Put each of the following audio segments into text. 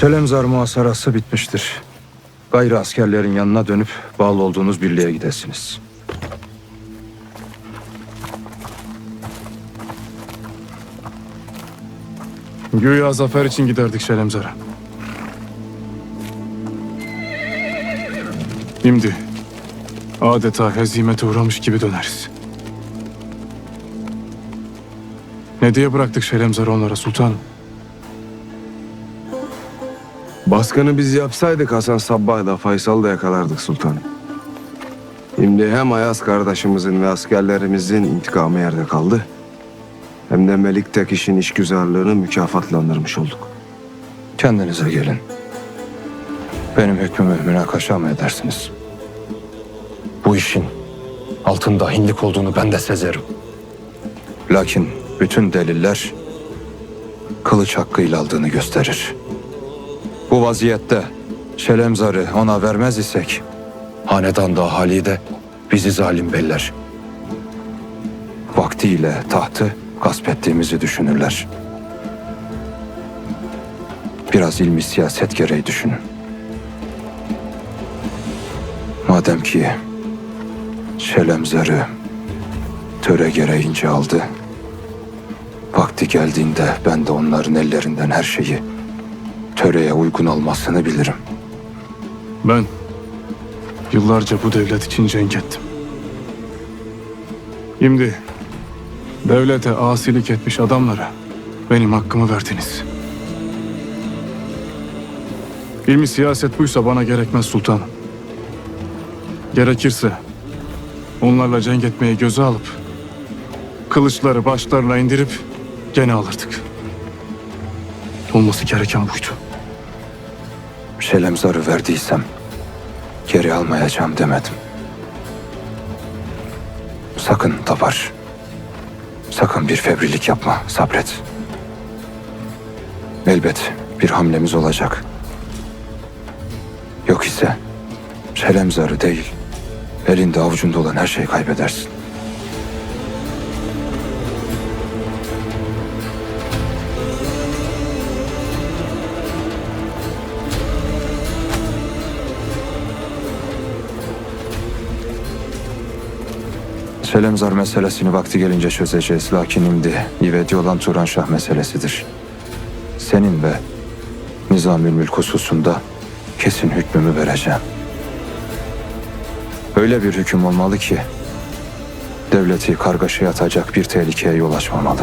Şelemzar muhasarası bitmiştir. Gayrı askerlerin yanına dönüp bağlı olduğunuz birliğe gidesiniz. Güya zafer için giderdik Şelemzar'a. Şimdi adeta hezimete uğramış gibi döneriz. Ne diye bıraktık Şelemzar'ı onlara sultanım? Baskını biz yapsaydık Hasan Sabbah da Faysal da yakalardık sultanım. Şimdi hem Ayaz kardeşimizin ve askerlerimizin intikamı yerde kaldı. Hem de Melik Tekiş'in işgüzarlığını mükafatlandırmış olduk. Kendinize gelin. Benim hükmümü münakaşa mı edersiniz? Bu işin altında hinlik olduğunu ben de sezerim. Lakin bütün deliller kılıç hakkıyla aldığını gösterir. Bu vaziyette Şelemzar'ı ona vermez isek hanedan da halide bizi zalim beller. Vaktiyle tahtı gasp ettiğimizi düşünürler. Biraz ilmi siyaset gereği düşünün. Madem ki Şelemzar'ı töre gereğince aldı. Vakti geldiğinde ben de onların ellerinden her şeyi töreye uygun almasını bilirim. Ben yıllarca bu devlet için cenk ettim. Şimdi devlete asilik etmiş adamlara benim hakkımı verdiniz. İlmi siyaset buysa bana gerekmez sultanım. Gerekirse onlarla cenk etmeyi göze alıp kılıçları başlarına indirip gene alırdık. Olması gereken buydu. Şelemzar'ı verdiysem geri almayacağım demedim. Sakın Tapar. Sakın bir febrilik yapma, sabret. Elbet bir hamlemiz olacak. Yok ise Şelemzar'ı değil, elinde avucunda olan her şeyi kaybedersin. Şelemzar meselesini vakti gelince çözeceğiz. Lakin şimdi ivedi olan Turanşah meselesidir. Senin ve Nizamül Mülk hususunda kesin hükmümü vereceğim. Öyle bir hüküm olmalı ki devleti kargaşaya atacak bir tehlikeye yol açmamalı.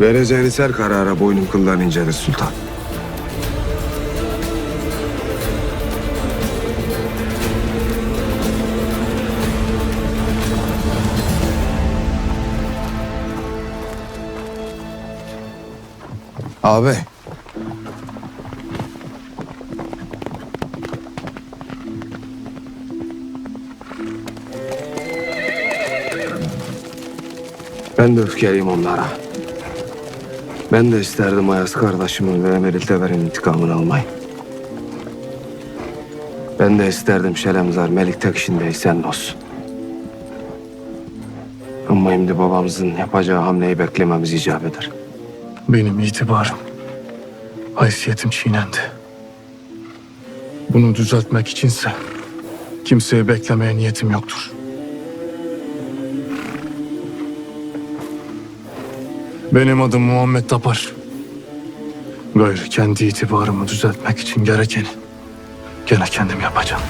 Vereceğiniz her karara boynum kıldan incelir sultan. Abi. Ben de öfkeliyim onlara. Ben de isterdim Ayaz kardeşimin ve Emelil Dever'in intikamını almayı. Ben de isterdim Şelemzar Melik Tekiş'in de sen olsun. Ama şimdi babamızın yapacağı hamleyi beklememiz icap eder. Benim itibarım, haysiyetim çiğnendi. Bunu düzeltmek içinse kimseye beklemeye niyetim yoktur. Benim adım Muhammed Tapar. Gayrı kendi itibarımı düzeltmek için gerekeni gene kendim yapacağım.